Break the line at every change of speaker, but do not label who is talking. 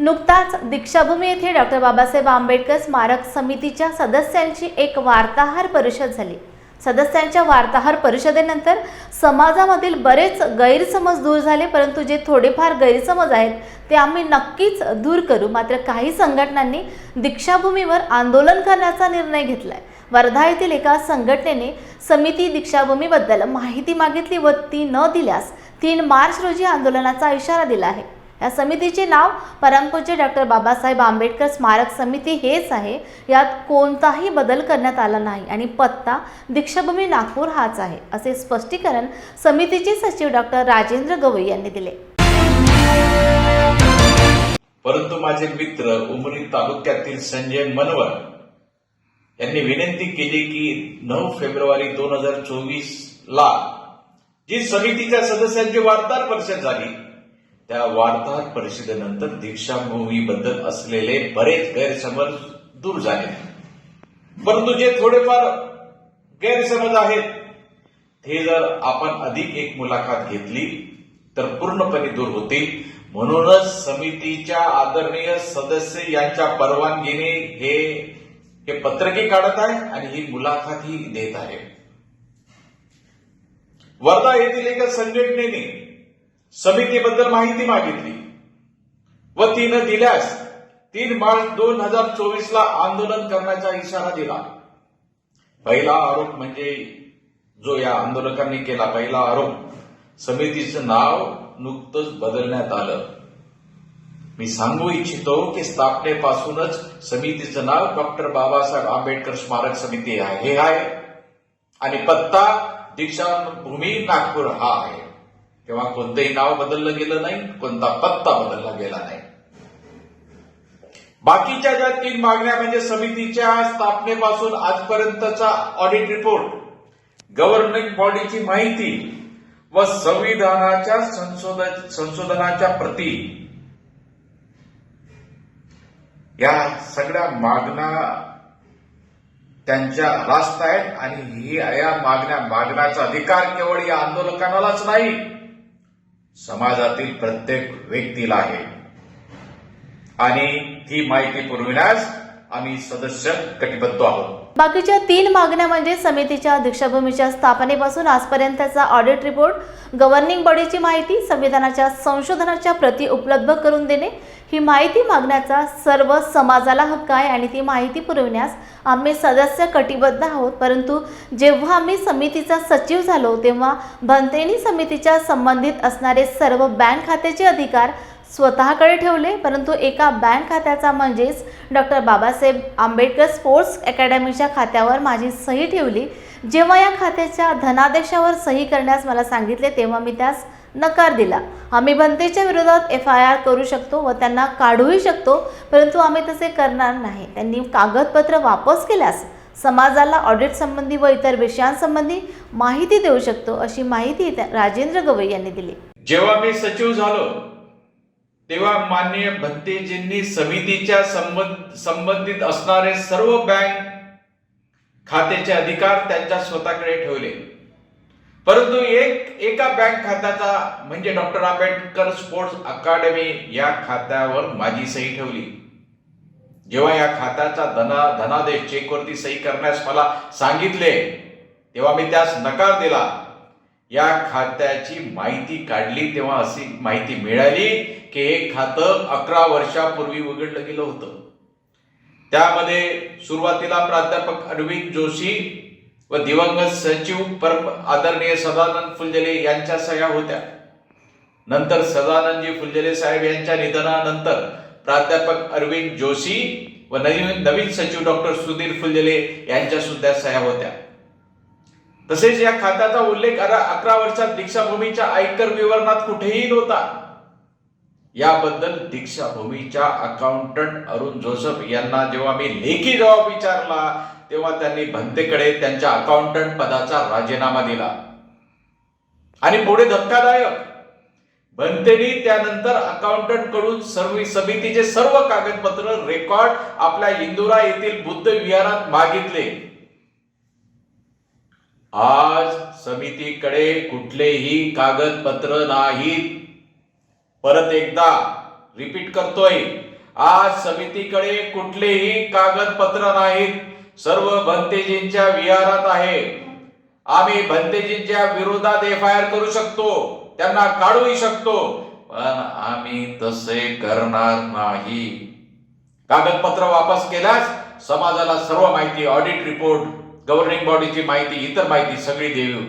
नुकताच दीक्षाभूमी येथे डॉक्टर बाबासाहेब आंबेडकर स्मारक समितीच्या सदस्यांची एक वार्ताहर परिषद झाली. सदस्यांच्या वार्ताहर परिषदेनंतर समाजामधील बरेच गैरसमज दूर झाले परंतु जे थोडेफार गैरसमज आहेत ते आम्ही नक्कीच दूर करू. मात्र काही संघटनांनी दीक्षाभूमीवर आंदोलन करण्याचा निर्णय घेतलाय. वर्धा येथील एका संघटनेने समिती दीक्षाभूमीबद्दल माहिती मागितली व ती न दिल्यास तीन मार्च रोजी आंदोलनाचा इशारा दिला आहे. या समितीचे नाव परमपूज्य डॉक्टर बाबासाहेब आंबेडकर स्मारक समिती हेच आहे. यात कोणताही बदल करण्यात आला नाही आणि पत्ता दीक्षाभूमी नागपूर हाच आहे असे स्पष्टीकरण समितीचे सचिव डॉक्टर राजेंद्र गवई यांनी दिले.
परंतु माझे मित्र उमरी तालुक्यातील संजय मनवर यांनी विनंती केली की नऊ फेब्रुवारी दोन हजार चोवीस ला जी समितीच्या सदस्यांची वार्ताहर परिषद झाली त्या वार्ताहर परिषदेनंतर दीक्षाभूमीबद्दल असलेले बरेच गैरसमज दूर झाले. परंतु जे थोडेफार गैरसमज आहेत ते जर आपण अधिक एक मुलाखत घेतली तर पूर्णपणे दूर होतील. म्हणूनच समितीच्या आदरणीय सदस्य यांच्या परवानगीने हे हे पत्रके काढत आहे आणि ही मुलाखतही देत आहे वर्धा येथील एका संघटनेने समितीबद्दल माहिती मागितली. व तिनं दिल्यास तीन मार्च दोन हजार चोवीस ला आंदोलन करण्याचा इशारा दिला. पहिला आरोप म्हणजे जो या आंदोलकांनी केला पहिला आरोप समितीचं नाव नुकतंच बदलण्यात आलं. मी सांगू इच्छितो की स्थापनेपासूनच समितीचं नाव डॉक्टर बाबासाहेब आंबेडकर स्मारक समिती आहे हे आहे. आणि पत्ता दीक्षाभूमी नागपूर हा आहे. तेव्हा कोणतंही नाव बदललं गेलं नाही कोणता पत्ता बदलला गेला नाही. बाकीच्या ज्या तीन मागण्या म्हणजे समितीच्या स्थापनेपासून आजपर्यंतचा ऑडिट रिपोर्ट गव्हर्निंग बॉडीची माहिती व संविधानाच्या संशोधन संशोधनाच्या प्रती या सगळ्या मागण्या त्यांच्या रास्त आहेत आणि ही या मागण्या मागण्याचा अधिकार केवळ या आंदोलकांनाच नाही समाजातील प्रत्येक व्यक्तीला आहे. आणि ती माहिती पुरविण्यास आम्ही सदस्य कटिबद्ध आहोत.
बाकीच्या तीन मागण्या म्हणजे समितीच्या दीक्षाभूमीच्या स्थापनेपासून आजपर्यंतचा ऑडिट रिपोर्ट गव्हर्निंग बॉडीची माहिती संविधानाच्या संशोधनाच्या प्रती उपलब्ध करून देणे ही माहिती मागण्याचा सर्व समाजाला हक्क आहे आणि ती माहिती पुरविण्यास आम्ही सदस्य कटिबद्ध आहोत. परंतु जेव्हा आम्ही समितीचा सचिव झालो तेव्हा भंतेनी समितीच्या संबंधित असणारे सर्व बँक खात्याचे अधिकार स्वतःकडे ठेवले परंतु एका बँक खात्याचा म्हणजेच डॉक्टर बाबासाहेब आंबेडकर स्पोर्ट्स अकॅडमीच्या खात्यावर माझी सही ठेवली. जेव्हा या खात्याच्या धनादेशावर सही करण्यास मला सांगितले तेव्हा मी त्यास नकार दिला. आम्ही बनतेच्या विरोधात एफ आय आर करू शकतो व त्यांना काढूही शकतो परंतु आम्ही तसे करणार नाही. त्यांनी कागदपत्र वापस केल्यास समाजाला ऑडिट संबंधी व इतर विषयांसंबंधी माहिती देऊ शकतो अशी माहिती राजेंद्र गवई यांनी दिली.
जेव्हा मी सचिव झालो तेव्हा माननीय भत्तेजींनी समितीच्या संबंध संबंधित असणारे सर्व बँक खात्याचे अधिकार त्यांच्या स्वतःकडे ठेवले. परंतु एक एका बँक खात्याचा म्हणजे डॉक्टर आंबेडकर स्पोर्ट्स अकादमी या खात्यावर माझी सही ठेवली. जेव्हा या खात्याचा धना धनादेश चेकवरती सही करण्यास मला सांगितले तेव्हा मी त्यास नकार दिला. या खात्याची माहिती काढली तेव्हा अशी माहिती मिळाली की हे खातं अकरा वर्षापूर्वी उघडलं गेलं होतं. त्यामध्ये सुरुवातीला प्राध्यापक अरविंद जोशी व दिवंगत सचिव परम आदरणीय सदानंद फुलझेले यांच्या सह्या होत्या. नंतर सदानंदजी फुलझेले साहेब यांच्या निधनानंतर प्राध्यापक अरविंद जोशी व नवीन नवीन सचिव डॉक्टर सुधीर फुलझेले यांच्या सुद्धा सह्या होत्या. तसेच या खात्याचा उल्लेख अकरा वर्षात दीक्षाभूमीच्या आयकर विवरणात कुठेही नव्हता. याबद्दल दीक्षाभूमीच्या अकाउंटंट अरुण जोसफ यांना जेव्हा मी लेखी जबाब विचारला तेव्हा त्यांनी भंतेकडे त्यांच्या अकाउंटंट पदाचा राजीनामा दिला. आणि पुढे धक्कादायक भंतेनी त्यानंतर अकाउंटंटकडून सर्व समितीचे सर्व कागदपत्र रेकॉर्ड आपल्या इंदुरा येथील बुद्ध विहारात मागितले. आज समितीकडे कुठलेही कागदपत्र नाहीत. परत एकदा रिपीट करतोय. आज समितीकडे कुठलेही कागदपत्र नाहीत. सर्व भंतेजींच्या विहारात आहे. आम्ही भंतेजींच्या विरोधात एफ आय आर करू शकतो. त्यांना काढूही शकतो. पण आम्ही तसे करणार नाही. कागदपत्र वापस केल्यास समाजाला सर्व माहिती ऑडिट रिपोर्ट गव्हर्निंग बॉडीची माहिती इतर माहिती सगळी देऊ